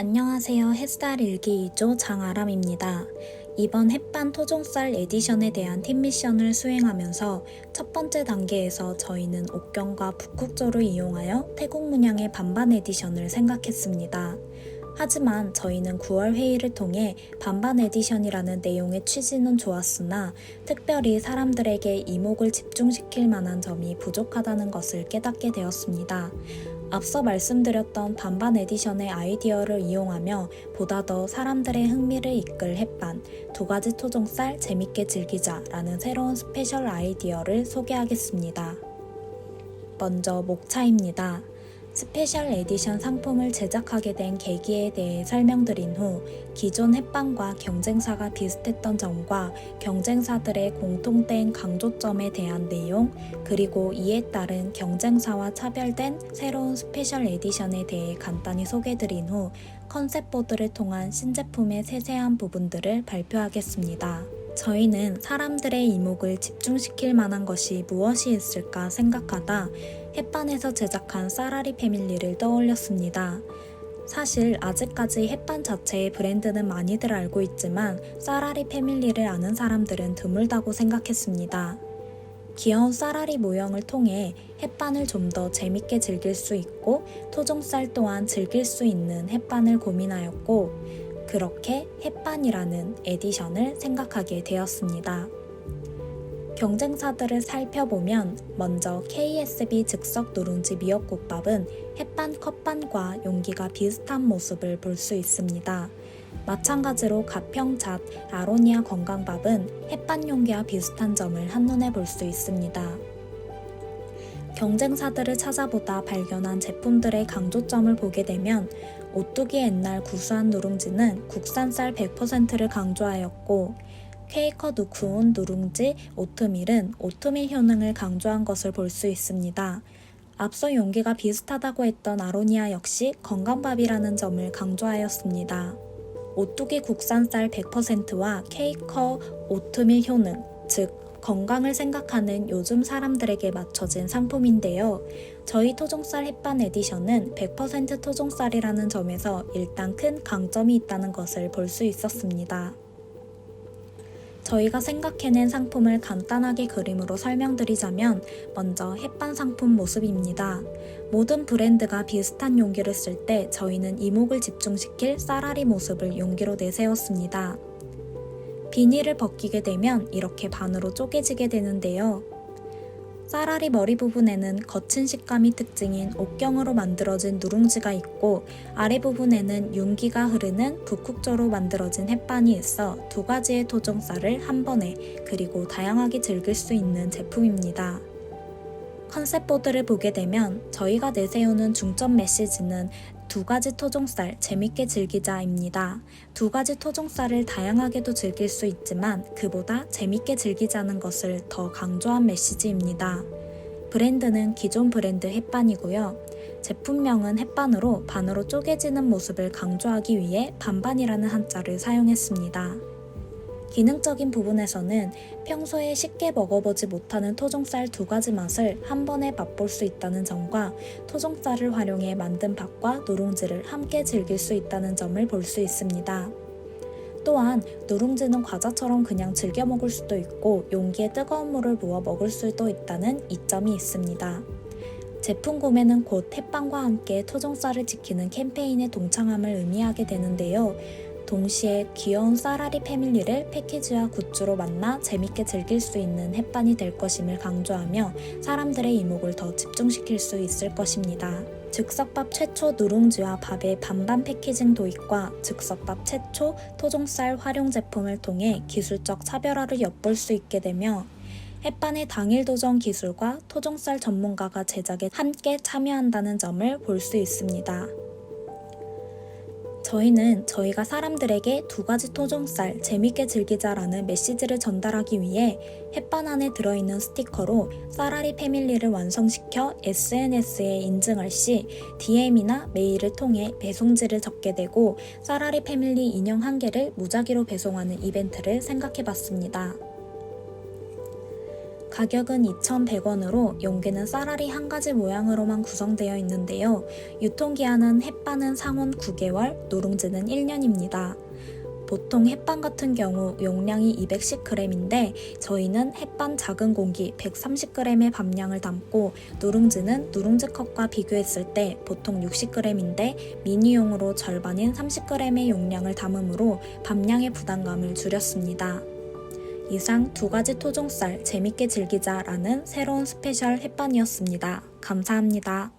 안녕하세요. 햇살 일기 2조 장아람입니다. 이번 햇반 토종쌀 에디션에 대한 팀 미션을 수행하면서 첫 번째 단계에서 저희는 옥경과 북극조를 이용하여 태국 문양의 반반 에디션을 생각했습니다. 하지만 저희는 9월 회의를 통해 반반 에디션이라는 내용의 취지는 좋았으나 특별히 사람들에게 이목을 집중시킬 만한 점이 부족하다는 것을 깨닫게 되었습니다. 앞서 말씀드렸던 반반 에디션의 아이디어를 이용하며 보다 더 사람들의 흥미를 이끌 햇반, 두 가지 토종쌀 재밌게 즐기자라는 새로운 스페셜 아이디어를 소개하겠습니다. 먼저 목차입니다. 스페셜 에디션 상품을 제작하게 된 계기에 대해 설명드린 후 기존 햇반과 경쟁사가 비슷했던 점과 경쟁사들의 공통된 강조점에 대한 내용 그리고 이에 따른 경쟁사와 차별된 새로운 스페셜 에디션에 대해 간단히 소개드린 후 컨셉보드를 통한 신제품의 세세한 부분들을 발표하겠습니다. 저희는 사람들의 이목을 집중시킬 만한 것이 무엇이 있을까 생각하다 햇반에서 제작한 쌀아리 패밀리를 떠올렸습니다. 사실 아직까지 햇반 자체의 브랜드는 많이들 알고 있지만 쌀아리 패밀리를 아는 사람들은 드물다고 생각했습니다. 귀여운 쌀아리 모형을 통해 햇반을 좀 더 재밌게 즐길 수 있고 토종쌀 또한 즐길 수 있는 햇반을 고민하였고 그렇게 햇반이라는 에디션을 생각하게 되었습니다. 경쟁사들을 살펴보면 먼저 KSB 즉석 누룽지 미역국밥은 햇반 컵반과 용기가 비슷한 모습을 볼 수 있습니다. 마찬가지로 가평잣 아로니아 건강밥은 햇반 용기와 비슷한 점을 한눈에 볼 수 있습니다. 경쟁사들을 찾아보다 발견한 제품들의 강조점을 보게 되면 오뚜기 옛날 구수한 누룽지는 국산 쌀 100%를 강조하였고 케이커도 구운 누룽지 오트밀은 오트밀 효능을 강조한 것을 볼 수 있습니다. 앞서 용기가 비슷하다고 했던 아로니아 역시 건강밥이라는 점을 강조하였습니다. 오뚜기 국산 쌀 100%와 케이커 오트밀 효능, 즉 건강을 생각하는 요즘 사람들에게 맞춰진 상품인데요. 저희 토종쌀 햇반 에디션은 100% 토종쌀이라는 점에서 일단 큰 강점이 있다는 것을 볼 수 있었습니다. 저희가 생각해낸 상품을 간단하게 그림으로 설명드리자면 먼저 햇반 상품 모습입니다. 모든 브랜드가 비슷한 용기를 쓸 때 저희는 이목을 집중시킬 쌀아리 모습을 용기로 내세웠습니다. 비닐을 벗기게 되면 이렇게 반으로 쪼개지게 되는데요. 쌀알이 머리 부분에는 거친 식감이 특징인 옥경으로 만들어진 누룽지가 있고 아래 부분에는 윤기가 흐르는 북극조로 만들어진 햇반이 있어 두 가지의 토종쌀을 한 번에 그리고 다양하게 즐길 수 있는 제품입니다. 컨셉보드를 보게 되면 저희가 내세우는 중점 메시지는 두 가지 토종쌀 재밌게 즐기자입니다. 두 가지 토종쌀을 다양하게도 즐길 수 있지만 그보다 재밌게 즐기자는 것을 더 강조한 메시지입니다. 브랜드는 기존 브랜드 햇반이고요. 제품명은 햇반으로 반으로 쪼개지는 모습을 강조하기 위해 반반이라는 한자를 사용했습니다. 기능적인 부분에서는 평소에 쉽게 먹어보지 못하는 토종쌀 두 가지 맛을 한 번에 맛볼 수 있다는 점과 토종쌀을 활용해 만든 밥과 누룽지를 함께 즐길 수 있다는 점을 볼 수 있습니다. 또한 누룽지는 과자처럼 그냥 즐겨 먹을 수도 있고 용기에 뜨거운 물을 부어 먹을 수도 있다는 이점이 있습니다. 제품 구매는 곧 햇빵과 함께 토종쌀을 지키는 캠페인에 동참함을 의미하게 되는데요. 동시에 귀여운 쌀아리 패밀리를 패키지와 굿즈로 만나 재밌게 즐길 수 있는 햇반이 될 것임을 강조하며 사람들의 이목을 더 집중시킬 수 있을 것입니다. 즉석밥 최초 누룽지와 밥의 반반 패키징 도입과 즉석밥 최초 토종쌀 활용 제품을 통해 기술적 차별화를 엿볼 수 있게 되며 햇반의 당일 도전 기술과 토종쌀 전문가가 제작에 함께 참여한다는 점을 볼 수 있습니다. 저희는 저희가 사람들에게 두 가지 토종쌀 재밌게 즐기자라는 메시지를 전달하기 위해 햇반 안에 들어있는 스티커로 쌀아리 패밀리를 완성시켜 SNS에 인증할 시 DM이나 메일을 통해 배송지를 적게 되고 쌀아리 패밀리 인형 한 개를 무작위로 배송하는 이벤트를 생각해 봤습니다. 가격은 2,100원으로 용기는 쌀알이 한 가지 모양으로만 구성되어 있는데요. 유통기한은 햇반은 상온 9개월, 누룽지는 1년입니다. 보통 햇반 같은 경우 용량이 210g인데 저희는 햇반 작은 공기 130g의 밥량을 담고 누룽지는 누룽지 컵과 비교했을 때 보통 60g인데 미니용으로 절반인 30g의 용량을 담으므로 밥량의 부담감을 줄였습니다. 이상 두 가지 토종쌀 재밌게 즐기자라는 새로운 스페셜 햇반이었습니다. 감사합니다.